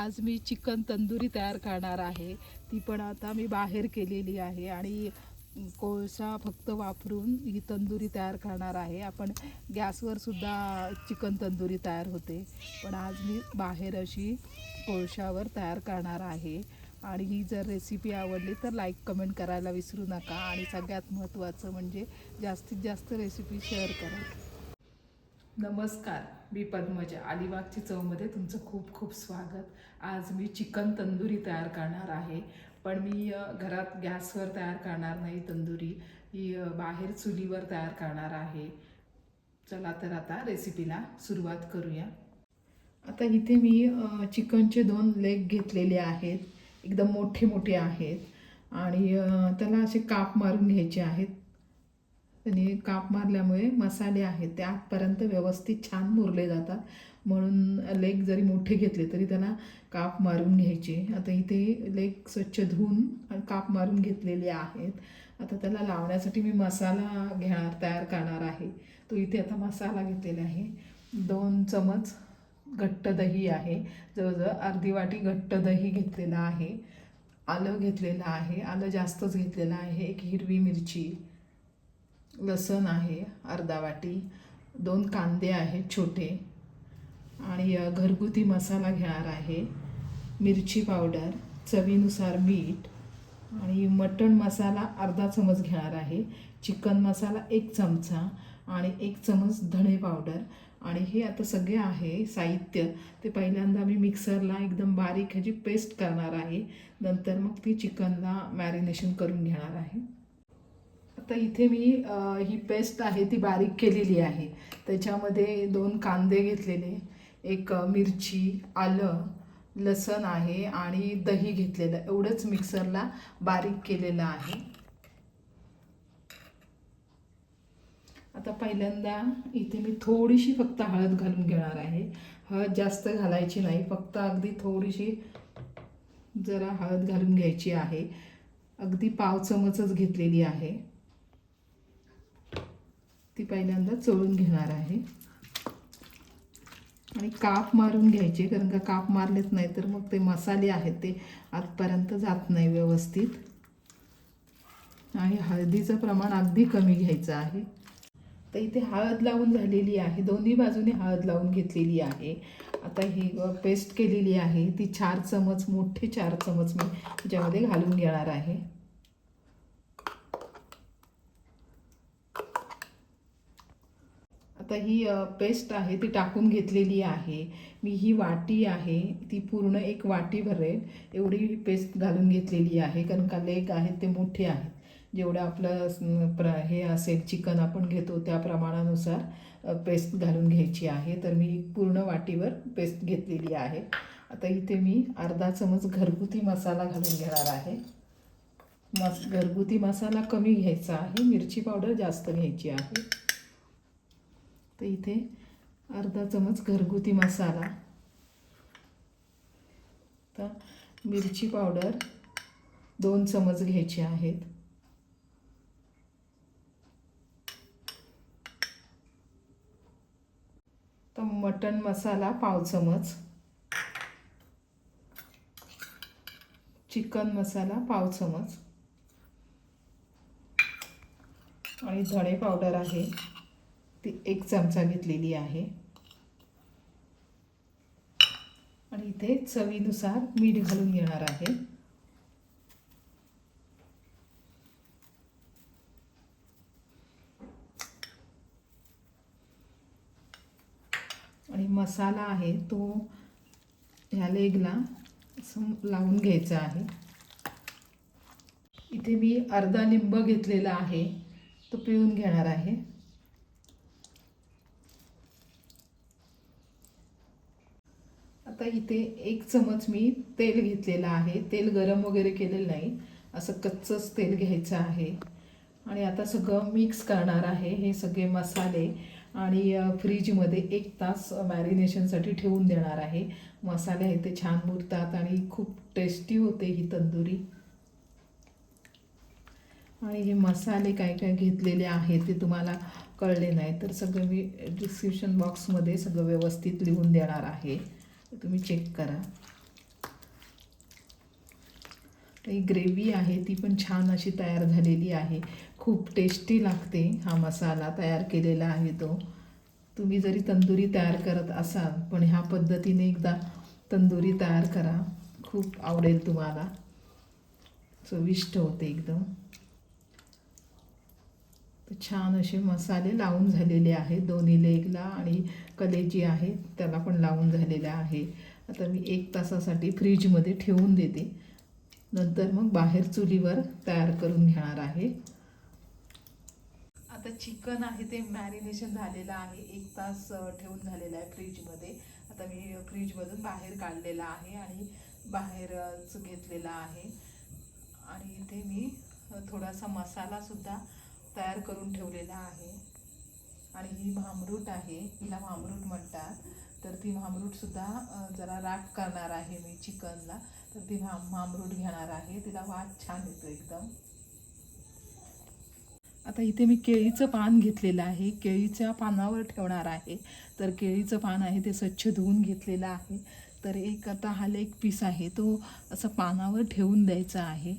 आज मी चिकन तंदुरी तयार करणार आहे. ती पण आता मी बाहेर केलेली आहे आणि कोळसा फक्त वापरून ही तंदुरी तयार करणार आहे. आपण गॅसवर सुद्धा चिकन तंदुरी तयार होते. पण आज मी बाहेर अशी कोळशावर तयार करणार आहे. आणि ही जर रेसिपी आवडली तर लाईक कमेंट करायला विसरू नका. आणि सगळ्यात महत्त्वाचं म्हणजे जास्तीत जास्त रेसिपी शेअर करा. नमस्कार. मी पद्मजा. अलिबागची चवमध्ये तुमचं खूप खूप स्वागत. आज मी चिकन तंदुरी तयार करणार आहे. पण मी घरात गॅसवर तयार करणार नाही तंदुरी. ही बाहेर चुलीवर तयार करणार आहे. चला तर आता रेसिपीला सुरुवात करूया. आता इथे मी चिकनचे दोन लेग घेतलेले आहेत. एकदम मोठे मोठे आहेत. आणि त्याला असे काप मारून घ्यायचे आहेत. आणि काप मारल्यामुळे मसाले आहेत ते आतपर्यंत व्यवस्थित छान मुरले जातात. म्हणून लेग जरी मोठे घेतले तरी त्याला काप मारून घ्यायचे. आता इथे लेग स्वच्छ धुवून काप मारून घेतलेले आहेत. आता त्याला लावण्यासाठी मी मसाला घेणार तयार करणार आहे. तो इथे आता मसाला घेतलेला आहे. दोन चमच घट्ट दही आहे. जवळजवळ अर्धी वाटी घट्ट दही घेतलेलं आहे. आलं घेतलेलं आहे. आलं जास्तच घेतलेलं आहे. एक हिरवी मिरची. लसण आहे अर्धा वाटी दोन कांदे आहेत छोटे. आणि घरगुती मसाला घेणार आहे मिरची पावडर चवीनुसार मीठ आणि मटण मसाला अर्धा चमच घेणार आहे चिकन मसाला एक चमचा आणि एक चमच धणे पावडर. आणि हे आता सगळे आहे साहित्य ते पहिल्यांदा मी मिक्सरला एकदम बारीक ह्याची पेस्ट करणार आहे. नंतर मग ती चिकनला मॅरिनेशन करून घेणार आहे. तर इथे मी ही पेस्ट आहे ती बारीक केलेली आहे. त्याच्यामध्ये दोन कांदे घेतलेले एक मिरची आलं लसण आहे आणि दही घेतलेलं एवढंच मिक्सरला बारीक केलेलं आहे. आता पहिल्यांदा इथे मी थोडीशी फक्त हळद घालून घेणार आहे. हळद जास्त घालायची नाही फक्त अगदी थोडीशी जरा हळद घालून घ्यायची आहे. अगदी पाव चमचच घेतलेली आहे. ती पहिल्यांदा चोळून घेणार आहे. आणि काप मारून घ्यायचे कारण का काप मारलेच नाही तर मग ते मसाले आहेत ते आतपर्यंत जात नाही व्यवस्थित. आणि हळदीचं प्रमाण अगदी कमी घ्यायचं आहे. तर इथे हळद लावून झालेली आहे. दोन्ही बाजूने हळद लावून घेतलेली आहे. आता ही पेस्ट केलेली आहे. ती चार चमच मोठे चार चमच मी त्याच्यामध्ये घालून घेणार आहे. आता ही पेस्ट आहे ती टाकून घेतलेली आहे. मी ही वाटी आहे ती पूर्ण एक वाटी भरेल. एवढी पेस्ट घालून घेतलेली आहे. कारण का लेग आहेत ते मोठे आहेत. जेवढं आपलं प्र हे असेल चिकन आपण घेतो त्या प्रमाणानुसार पेस्ट घालून घ्यायची आहे. तर मी पूर्ण वाटीवर पेस्ट घेतलेली आहे. आता इथे मी अर्धा चमच घरगुती मसाला घालून घेणार आहे. मस घरगुती मसाला कमी घ्यायचा आहे. मिरची पावडर जास्त घ्यायची आहे. तर इथे अर्धा चमच घरगुती मसाला. तर मिरची पावडर दोन चमच घ्यायचे आहेत. तर मटन मसाला पाव चमच. चिकन मसाला पाव चमच. आणि धणे पावडर आहे. ती एक चमचा घेतलेली आहे. आणि इथे चवीनुसार मीठ घालून घेणार आहे. आणि मसाला आहे तो ह्या लेगला असं लावून घ्यायचा आहे. इथे मी अर्धा लिंब घेतलेला आहे. तो पिळून घेणार आहे. आता इथे एक चमच मी तेल घेतलेलं आहे. तेल गरम वगैरे केलेलं नाही. असं कच्चंच तेल घ्यायचं आहे. आणि आता सगळं मिक्स करणार आहे हे सगळे मसाले. आणि फ्रीजमध्ये एक तास मॅरिनेशनसाठी ठेवून देणार आहे. मसाले आहे ते छान मुरतात आणि खूप टेस्टी होते ही तंदुरी. आणि हे मसाले काय काय घेतलेले आहेत ते तुम्हाला कळले नाही तर सगळं मी डिस्क्रिप्शन बॉक्समध्ये सगळं व्यवस्थित लिहून देणार आहे. तुम्ही चेक करा. ही ग्रेव्ही आहे ती पण छान अशी तयार झालेली आहे. खूप टेस्टी लागते हा मसाला तयार केलेला आहे तो. तुम्ही जरी तंदुरी तयार करत असाल पण ह्या पद्धतीने एकदा तंदुरी तयार करा. खूप आवडेल तुम्हाला. चविष्ट होते एकदम. तर छान असे मसाले लावून झालेले आहेत. दोन्ही लेगला आणि कलेजी आहे त्याला पण लावून झालेलं आहे. आता मी एक तासासाठी फ्रीजमध्ये ठेवून देते. नंतर मग बाहेर चुलीवर तयार करून घेणार आहे. आता चिकन आहे ते मॅरिनेशन झालेलं आहे. एक तास ठेवून झालेलं आहे फ्रीजमध्ये. आता मी फ्रीजमधून बाहेर काढलेलं आहे आणि बाहेरच घेतलेला आहे. आणि इथे मी थोडासा मसालासुद्धा तयार करून ठेवलेला आहे. आणि ही भामरूट आहे हिला भामरूट म्हणतात. तर ती भामरूटसुद्धा जरा राख करणार आहे मी चिकनला. तर ती भाम भामरूट घेणार आहे. तिला वास छान येतो एकदम. आता इथे मी केळीचं पान घेतलेलं आहे. केळीच्या पानावर ठेवणार आहे. तर केळीचं पान आहे ते स्वच्छ धुवून घेतलेलं आहे. तर एक आता हा एक पीस आहे. तो असं पानावर ठेवून द्यायचा आहे.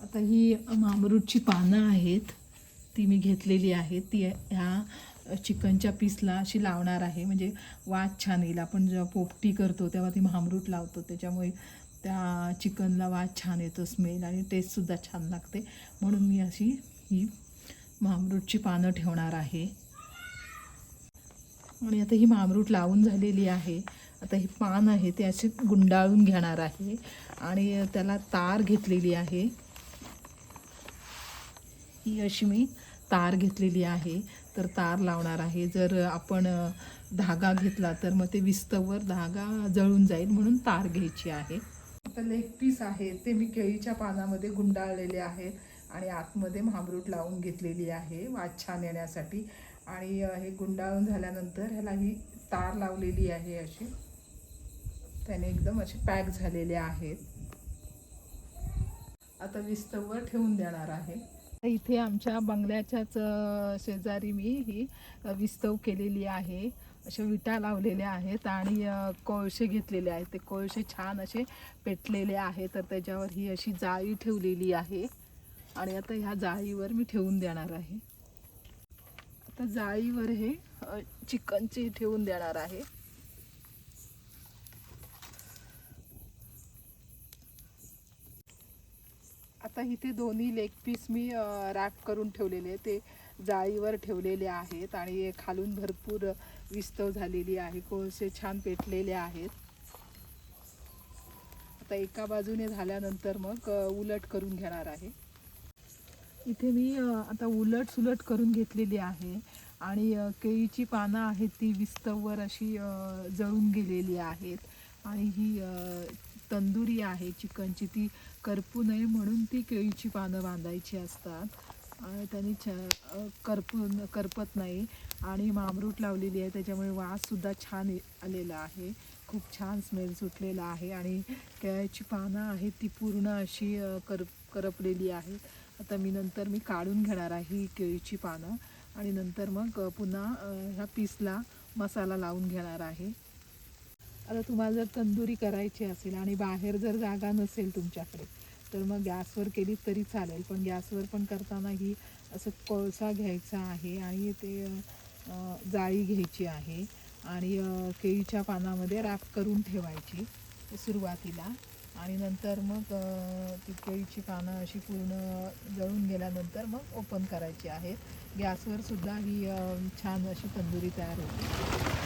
आता ही मामरूटची पानं आहेत ती मी घेतलेली आहेत. ती ह्या चिकनच्या पीसला अशी लावणार आहे. म्हणजे वास छान येईल. आपण जेव्हा पोपटी करतो तेव्हा ती महामरूट लावतो. त्याच्यामुळे त्या चिकनला वास छान येतो स्मेल आणि टेस्टसुद्धा छान लागते. म्हणून मी अशी ही महामरूटची पानं ठेवणार आहे. आणि आता ही मामरूट लावून झालेली आहे. आता ही पान आहे ते असे गुंडाळून घेणार आहे. आणि त्याला तार घेतलेली आहे. ही अशी मी तार घेतलेली आहे. तर तार लावणार आहे. जर आपण धागा घेतला तर मग ते विस्तवर धागा जळून जाईल म्हणून तार घ्यायची आहे. आता लेग पीस आहे. ते मी केळीच्या पानामध्ये गुंडाळलेले आहे आणि आतमध्ये भांबरूट लावून घेतलेली आहे. वाद छान येण्यासाठी. आणि हे गुंडाळून झाल्यानंतर ह्याला ही तार लावलेली आहे अशी. त्याने एकदम असे पॅक झालेले आहेत. आता विस्तवर ठेवून देणार आहे. इथे आमच्या बंगल्याच्याच शेजारी मी ही विस्तव केलेली आहे. अशा विटा लावलेल्या आहेत आणि कोळसे घेतलेले आहेत. ते कोळसे छान असे पेटलेले आहेत. तर त्याच्यावर ही अशी जाळी ठेवलेली आहे. आणि आता ह्या जाळीवर मी ठेवून देणार आहे. आता जाळीवर हे चिकनचे ठेवून देणार आहे. आता इथे दोन्ही लेग पीस मी रॅप करून ठेवलेले ते जाळीवर ठेवलेले आहेत आणि खालून भरपूर विस्तव झालेली आहे. कोळसे छान पेटलेले आहेत. आता एका बाजूने झाल्यानंतर मग उलट करून घेणार आहे. इथे मी आता उलट सुलट करून घेतलेली आहे आणि केळीची पानं आहेत ती विस्तववर अशी जळून गेलेली आहेत. आणि ही तंदुरी आहे चिकनची. ती करपू नये म्हणून ती केळीची पानं बांधायची असतात. त्यांनी छ करपून करपत नाही. आणि मामरूट लावलेली आहे. त्याच्यामुळे वाससुद्धा छान आलेला आहे. खूप छान स्मेल सुटलेला आहे. आणि केळ्याची पानं आहेत ती पूर्ण अशी कर करपलेली आहेत आता मी नंतर मी काढून घेणार आहे ही केळीची पानं. आणि नंतर मग पुन्हा ह्या पीसला मसाला लावून घेणार आहे. आता तुम्हाला जर तंदुरी करायची असेल आणि बाहेर जर जागा नसेल तुमच्याकडे तर मग गॅसवर केली तरी चालेल. पण गॅसवर पण करताना ही असं कोळसा घ्यायचा आहे आणि ते जाळी घ्यायची आहे आणि केळीच्या पानामध्ये रॅप करून ठेवायची सुरुवातीला. आणि नंतर मग ती केळीची पानं अशी पूर्ण जळून गेल्यानंतर मग ओपन करायची आहेत गॅसवर सुद्धा ही छान अशी तंदुरी तयार होते.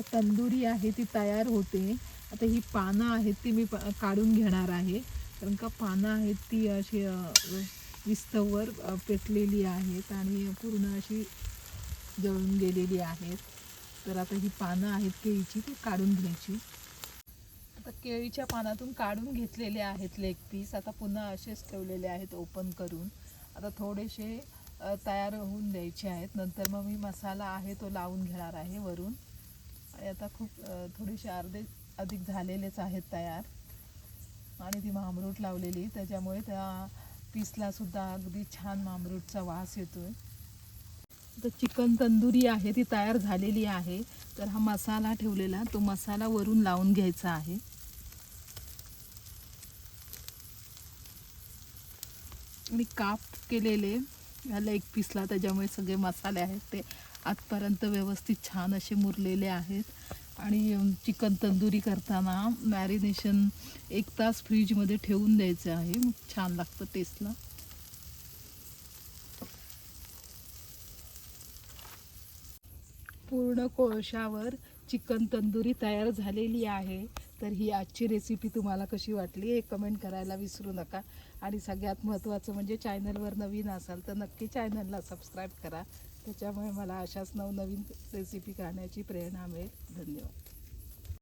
तंदुरी आहे ती तयार होते. आता ही पानं आहेत ती मी प- काढून घेणार आहे. कारण का पानं आहेत ती अशी विस्तवर पेटलेली आहेत आणि पूर्ण अशी जळून गेलेली आहेत. तर आता ही पानं आहेत केळीची ती काढून घ्यायची. आता केळीच्या पानातून काढून घेतलेले आहेत लेग पीस आता पुन्हा असेच ठेवलेले आहेत ओपन करून. आता थोडेसे तयार होऊन द्यायचे आहेत. नंतर मग मी मसाला आहे तो लावून घेणार आहे वरून. आता खूप थोडीशी अर्धे अधिक झालेलेच आहेत तयार. आणि ती मामरूट लावलेली त्याच्यामुळे त्या पीसला सुद्धा अगदी छान मामरूटचा वास येतोय. तर चिकन तंदुरी आहे ती तयार झालेली आहे. तर हा मसाला ठेवलेला तो मसाला वरून लावून घ्यायचा आहे. आणि काप केलेले ह्याला एक पीसला त्याच्यामुळे सगळे मसाले आहेत ते आजपर्यंत व्यवस्थित छान असे मुरलेले आहेत. आणि चिकन तंदुरी करताना मॅरिनेशन एक तास फ्रीजमध्ये ठेवून द्यायचं आहे. मग छान लागतं टेस्टला पूर्ण कोळशावर चिकन तंदुरी तयार झालेली आहे. तर ही आजची रेसिपी तुम्हाला कशी वाटली हे कमेंट करायला विसरू नका. आणि सगळ्यात महत्त्वाचं म्हणजे चॅनलवर नवीन असाल तर नक्की चॅनलला सबस्क्राईब करा. त्याच्यामुळे मला अशाच नवनवीन रेसिपी करण्याची प्रेरणा मिळेल. धन्यवाद.